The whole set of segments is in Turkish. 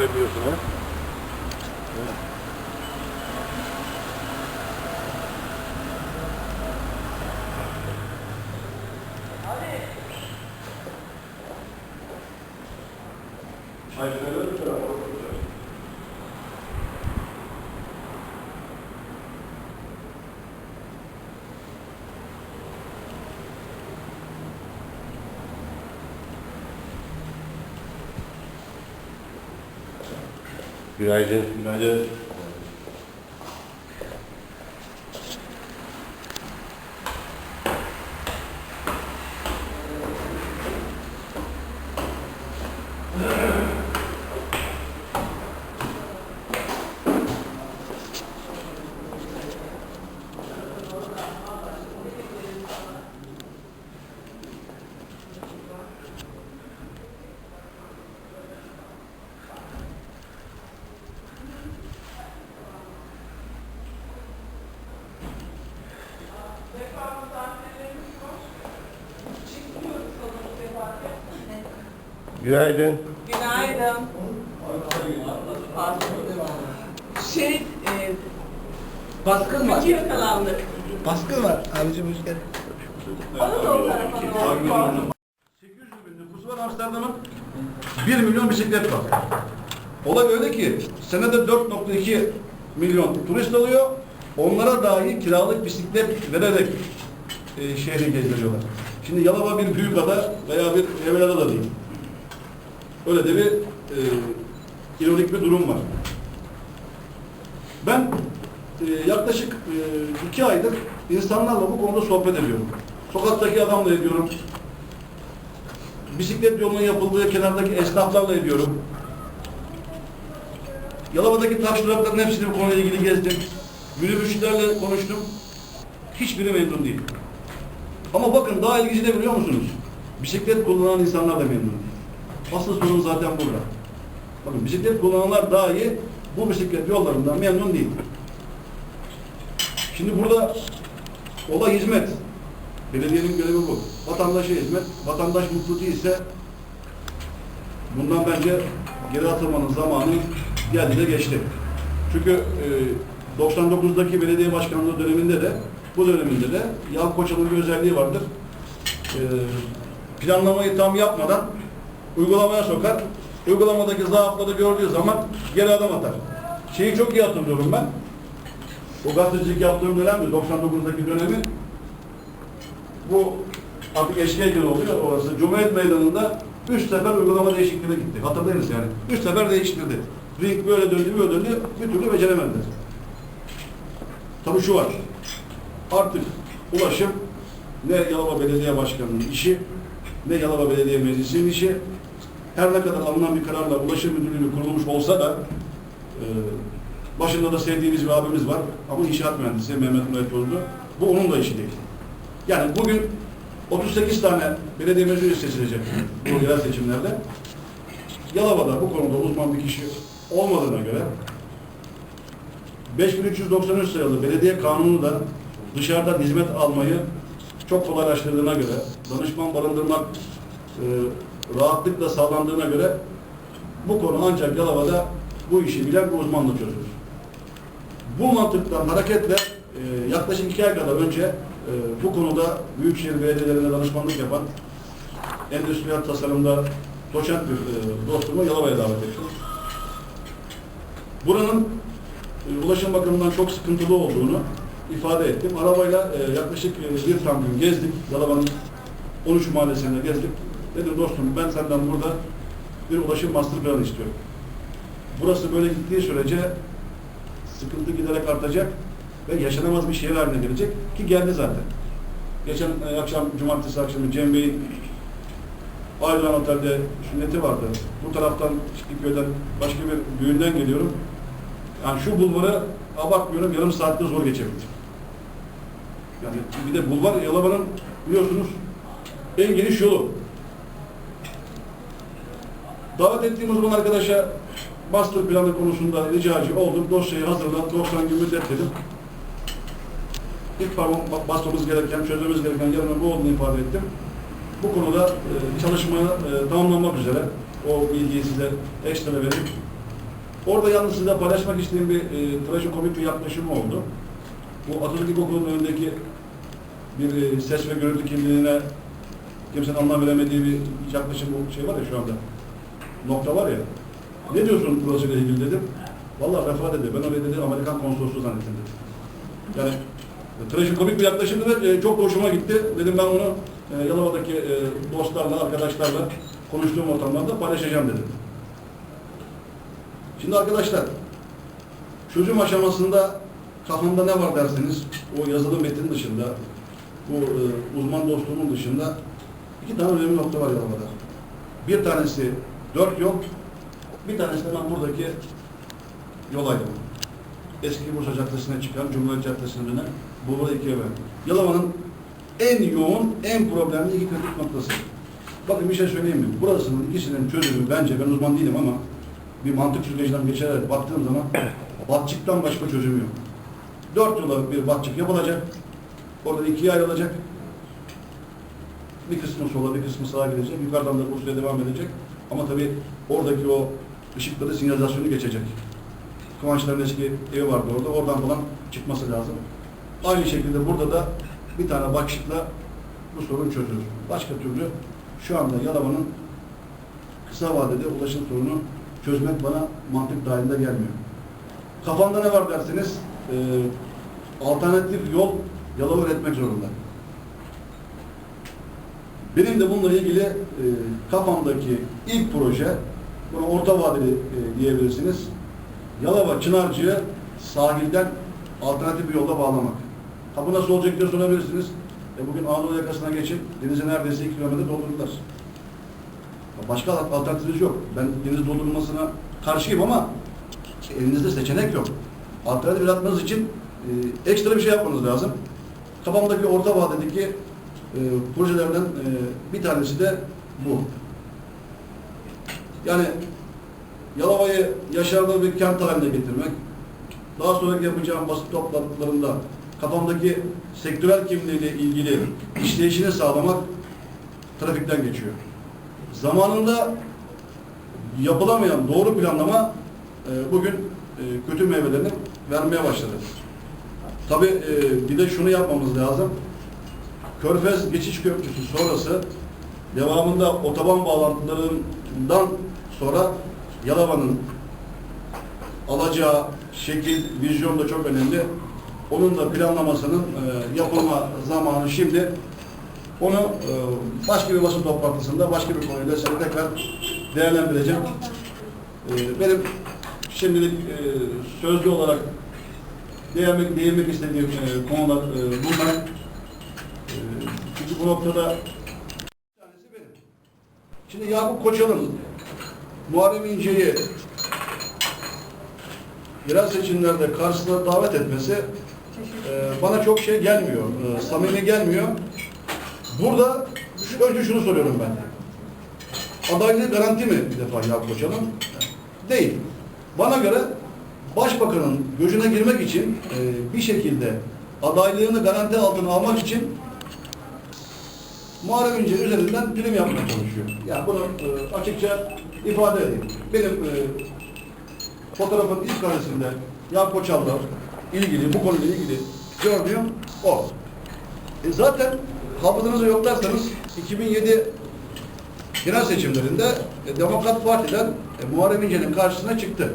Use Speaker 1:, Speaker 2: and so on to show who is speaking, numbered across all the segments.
Speaker 1: sürpriz Günaydın. Günaydın. Günaydın.
Speaker 2: Günaydın. Şey, e,
Speaker 3: Baskın var.
Speaker 2: kötü yakalandık.
Speaker 3: Baskın var. Abicim hoş geldin.
Speaker 2: Bana da o tarafa doğru.
Speaker 1: 800 bin nüfusu var Amsterdam'ın. 1 milyon bisiklet var. Olay öyle ki senede 4.2 milyon turist alıyor. Onlara dahi kiralık bisiklet vererek e, şehri gezdiriyorlar. Şimdi Yalova bir büyük ada veya bir Evelada da değil. Öyle de bir e, ironik bir durum var. Ben e, yaklaşık e, iki aydır insanlarla bu konuda sohbet ediyorum. Sokaktaki adamla ediyorum. Bisiklet yolunun yapıldığı kenardaki esnaflarla ediyorum. Yalova'daki taş durakların hepsini bu konuyla ilgili gezdim. Minibüsçülerle konuştum. Hiçbiri memnun değil. Ama bakın daha ilginci ne biliyor musunuz? Bisiklet kullanan insanlar da memnun değil. Asıl sorun zaten burada. Bakın bisiklet kullananlar dahi bu bisiklet yollarından memnun değil. Şimdi burada olay hizmet. Belediyenin görevi bu. Vatandaşa hizmet. Vatandaş mutlu değilse bundan bence geri atılmanın zamanı geldi de geçti. Çünkü e, 99'daki belediye başkanlığı döneminde de bu döneminde de Yakup Koçan'ın bir özelliği vardır. E, planlamayı tam yapmadan uygulamaya sokar. Uygulamadaki zaafları gördüğü zaman geri adım atar. Şeyi çok iyi hatırlıyorum ben. O gazetecilik yaptığım dönemde 99'daki dönemi bu artık eşkeyken oluyor orası. Cumhuriyet Meydanı'nda üç sefer uygulama değişikliğine gitti. Hatırlayınız yani. Üç sefer değiştirdi. Ring böyle döndü, böyle döndü. Bir türlü beceremediler. Tabii şu var. Artık ulaşım ne Yalova Belediye Başkanı'nın işi, ne Yalova Belediye Meclisi'nin işi. Her ne kadar alınan bir kararla ulaşım müdürlüğü kurulmuş olsa da e, başında da sevdiğimiz bir abimiz var. Ama inşaat mühendisi Mehmet Murat Yozlu. Bu onun da işi değil. Yani bugün 38 tane belediye meclisi seçilecek bu yerel seçimlerde. Yalova'da bu konuda uzman bir kişi olmadığına göre 5393 sayılı belediye kanunu da dışarıdan hizmet almayı çok kolaylaştırdığına göre, danışman barındırmak e, rahatlıkla sağlandığına göre bu konu ancak Yalova'da bu işi bilen bir uzmanla çözülür. Bu mantıktan hareketle e, yaklaşık iki ay kadar önce e, bu konuda Büyükşehir Belediyelerine danışmanlık yapan endüstriyel tasarımda doçent bir e, dostumu Yalova'ya davet ettim. Buranın e, ulaşım bakımından çok sıkıntılı olduğunu ifade ettim. Arabayla e, yaklaşık e, bir tam gün gezdik. Yalova'nın 13 mahallesinde gezdik. Dedim dostum ben senden burada bir ulaşım master planı istiyorum. Burası böyle gittiği sürece sıkıntı giderek artacak ve yaşanamaz bir şehir haline gelecek ki geldi zaten. Geçen e, akşam, cumartesi akşamı Cem Bey'in Aydoğan Otel'de sünneti vardı. Bu taraftan Şikinköy'den başka bir düğünden geliyorum. Yani şu bulvarı abartmıyorum yarım saatte zor geçebildim. Yani bir de bulvar Yalova'nın biliyorsunuz en geniş yolu. Davet ettiğim uzman arkadaşa master planı konusunda ricacı oldum. Dosyayı hazırladım. 90 gün müddet dedim. İlk basmamız gereken, çözmemiz gereken yanının bu olduğunu ifade ettim. Bu konuda e, çalışmaya e, tamamlanmak üzere o bilgiyi size ekstra vereyim. Orada yalnız size paylaşmak istediğim bir e, trajikomik bir yaklaşım oldu. Bu Atatürk İlkokulu'nun önündeki bir e, ses ve görüntü kimliğine kimsenin anlam veremediği bir yaklaşım şey var ya şu anda. Nokta var ya. Ne diyorsun burasıyla ilgili dedim. Vallahi vefat dedi. Ben oraya dedi Amerikan konsolosluğu zannettim dedi. Yani e, trajikomik bir yaklaşımdı ve e, çok hoşuma gitti. Dedim ben onu e, Yalova'daki e, dostlarla, arkadaşlarla konuştuğum ortamlarda paylaşacağım dedim. Şimdi arkadaşlar, çözüm aşamasında kafamda ne var derseniz, o yazılı metin dışında, bu e, uzman dostluğumun dışında iki tane önemli nokta var Yalova'da. Bir tanesi dört yol, bir tanesi de ben buradaki yol ayrımı. Eski Bursa Caddesi'ne çıkan Cumhuriyet Caddesi'ne dönen Bulvar ikiye bölündü. Yalova'nın en yoğun, en problemli iki kritik noktası. Bakın bir şey söyleyeyim mi? Burasının ikisinin çözümü bence, ben uzman değilim ama bir mantık süzgecinden geçerek baktığım zaman batçıktan başka çözümü yok. Dört yola bir batçık yapılacak. Orada ikiye ayrılacak. Bir kısmı sola, bir kısmı sağa gidecek. Yukarıdan da Bursa'ya devam edecek. Ama tabii oradaki o ışıkları sinyalizasyonu geçecek. Kıvançların eski evi vardı orada. Oradan falan çıkması lazım. Aynı şekilde burada da bir tane bakışıkla bu sorun çözülür. Başka türlü şu anda Yalova'nın kısa vadede ulaşım sorunu çözmek bana mantık dahilinde gelmiyor. Kafamda ne var derseniz e, alternatif yol Yalova üretmek zorunda. Benim de bununla ilgili e, kafamdaki ilk proje, bunu orta vadeli e, diyebilirsiniz. Yalova Çınarcı'yı sahilden alternatif bir yolda bağlamak. Ha bu nasıl olacak diye sorabilirsiniz. E bugün Anadolu yakasına geçip denize neredeyse 2 kilometre doldurdular. Başka alternatifimiz yok. Ben deniz doldurulmasına karşıyım ama elinizde seçenek yok. Alternatif yaratmanız için e, ekstra bir şey yapmanız lazım. Kafamdaki orta vadedeki projelerden e, bir tanesi de bu. Yani Yalova'yı yaşarlı bir kent haline getirmek, daha sonra yapacağım basın toplantılarında kafamdaki sektörel kimliğiyle ilgili işleyişini sağlamak trafikten geçiyor. Zamanında yapılamayan doğru planlama e, bugün e, kötü meyvelerini vermeye başladı. Tabii e, bir de şunu yapmamız lazım. Körfez geçiş köprüsü sonrası devamında otoban bağlantılarından sonra Yalova'nın alacağı şekil, vizyon da çok önemli. Onun da planlamasının e, yapılma zamanı şimdi. Onu e, başka bir basın toplantısında, başka bir konuyla size tekrar değerlendireceğim. E, benim şimdilik e, sözlü olarak değinmek, değinmek istediğim e, konular e, bunlar. Bu noktada bir tanesi benim. Şimdi Yakup Koçal'ın Muharrem İnce'yi yerel seçimlerde karşısına davet etmesi e, bana çok şey gelmiyor, e, samimi gelmiyor. Burada şu, önce şunu soruyorum ben. Adaylığı garanti mi bir defa Yakup Koçal'ın? Değil. Bana göre Başbakanın gözüne girmek için e, bir şekilde adaylığını garanti altına almak için Muharrem İnce üzerinden dilim yapmaya çalışıyor. Yani bunu e, açıkça ifade edeyim. Benim e, fotoğrafın ilk karesinde Yakup Koçal'la ilgili, bu konuyla ilgili gördüğüm o. E zaten hafızanızı yoklarsanız 2007 genel seçimlerinde e, Demokrat Parti'den e, Muharrem İnce'nin karşısına çıktı.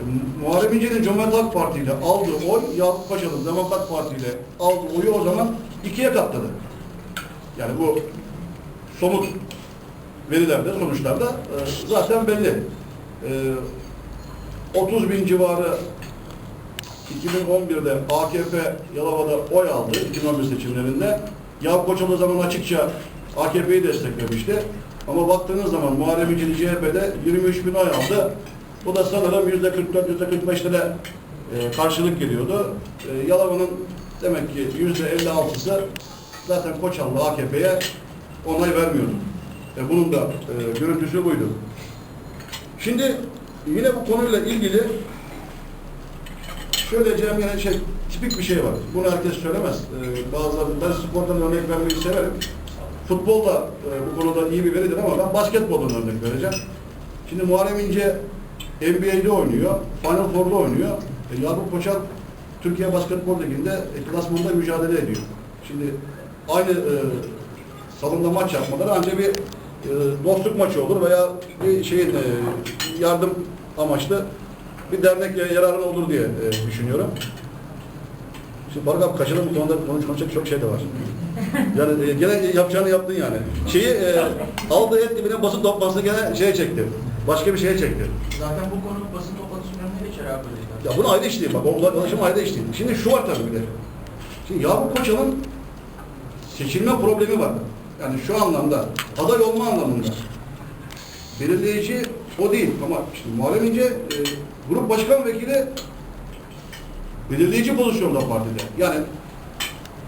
Speaker 1: E, Muharrem İnce'nin Cumhuriyet Halk Parti ile aldığı oy, Yakup Paşa'nın Demokrat Parti ile aldığı oyu o zaman ikiye katladı. Yani bu somut verilerde, sonuçlarda e, zaten belli. E, 30 bin civarı 2011'de AKP Yalova'da oy aldı 2011 seçimlerinde. Yakup Koçal o zaman açıkça AKP'yi desteklemişti. Ama baktığınız zaman Muharrem İnce'li CHP'de 23 bin oy aldı. Bu da sanırım yüzde 44, yüzde 45'lere e, karşılık geliyordu. E, Yalova'nın demek ki yüzde 56'sı zaten Koçal'la AKP'ye onay vermiyordu. E, bunun da e, görüntüsü buydu. Şimdi yine bu konuyla ilgili söyleyeceğim yani şey, tipik bir şey var. Bunu herkes söylemez. Ee, bazıları, ben spordan örnek vermeyi severim. futbol da e, bu konuda iyi bir veridir ama ben basketboldan örnek vereceğim. Şimdi Muharrem İnce NBA'de oynuyor, Final Four'da oynuyor. E, Yakup Koçak Türkiye Basketbol Ligi'nde e, klasmanda mücadele ediyor. Şimdi aynı e, salonda maç yapmaları ancak bir e, dostluk maçı olur veya bir şeyin e, yardım amaçlı bir dernek yararına olur diye e, düşünüyorum. Şimdi Barış abi kaçırın bu konuda konuş konuşacak çok şey de var. Yani e, gene yapacağını yaptın yani. Şeyi e, aldığı et dibine basın toplantısını gene şeye çekti. Başka bir şeye çekti.
Speaker 3: Zaten bu konu basın toplantısının önüne geçer abi.
Speaker 1: Ya bunu ayrı işleyeyim bak. O ulaşım ayrı işleyeyim. Şimdi şu var tabii bir de. Şimdi Yakup Koçan'ın seçilme problemi var. Yani şu anlamda, aday olma anlamında. Belirleyici o değil ama şimdi Muharrem İnce e, grup başkan vekili belirleyici pozisyonda partide. Yani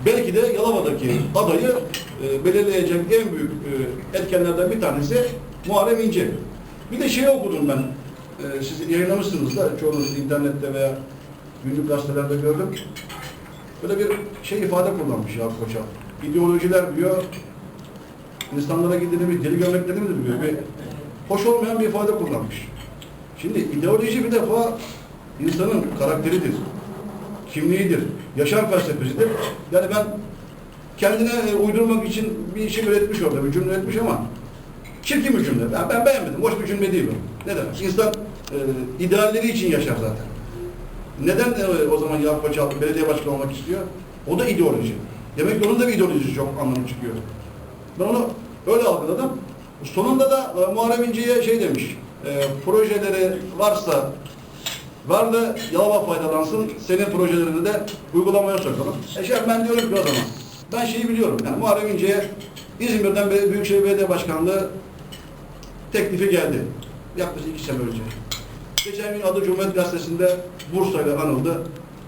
Speaker 1: belki de Yalova'daki adayı e, belirleyecek en büyük e, etkenlerden bir tanesi Muharrem İnce. Bir de şey okudum ben, e, siz yayınlamışsınız da çoğunuz internette veya günlük gazetelerde gördüm. Böyle bir şey ifade kullanmış ya Koçak. İdeolojiler diyor, insanlara gidini bir deli gömlekleri midir diyor. Bir, hoş olmayan bir ifade kullanmış. Şimdi ideoloji bir defa insanın karakteridir, kimliğidir, yaşam felsefesidir. Yani ben kendine e, uydurmak için bir şey üretmiş orada, bir cümle üretmiş ama çirkin bir cümle. Ben, ben beğenmedim. Hoş bir cümle değil bu. Ne demek? İnsan e, idealleri için yaşar zaten. Neden e, o zaman Yakup Koçal belediye başkanı olmak istiyor? O da ideoloji. Demek ki onun da bir ideolojisi çok anlamı çıkıyor. Ben onu öyle algıladım. Sonunda da e, Muharrem İnce'ye şey demiş, e, projeleri varsa var da Yalova faydalansın, senin projelerini de uygulamaya sokalım. E şey, ben diyorum ki o zaman, ben şeyi biliyorum, yani Muharrem İnce'ye İzmir'den Büyükşehir Belediye Başkanlığı teklifi geldi. Yaklaşık iki sene önce. Geçen gün adı Cumhuriyet Gazetesi'nde Bursa'yla anıldı.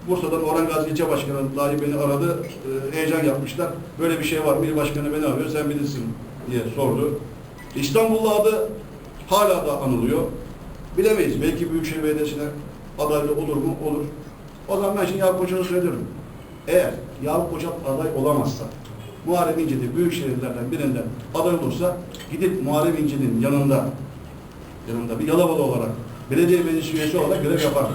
Speaker 1: Bursa'dan Orhan Gazi İlçe Başkanı dahi beni aradı. Ee, heyecan yapmışlar. Böyle bir şey var mı? İl Başkanı beni arıyor. Sen bilirsin diye sordu. İstanbul'la adı hala da anılıyor. Bilemeyiz. Belki Büyükşehir Belediyesi'ne adaylı olur mu? Olur. O zaman ben şimdi Yakup Koçan'ı söylüyorum. Eğer Yakup Koçan aday olamazsa, Muharrem İnce de büyük şehirlerden birinden aday olursa gidip Muharrem İnce'nin yanında yanında bir Yalavalı olarak belediye meclis üyesi olarak görev yapar.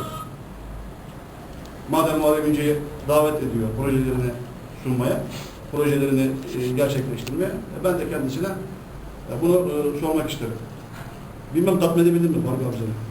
Speaker 1: Madem Muharrem İnce'yi davet ediyor projelerini sunmaya, projelerini e, gerçekleştirmeye, e, ben de kendisine e, bunu sormak isterim. Bilmem tatmin edebildim mi Faruk seni?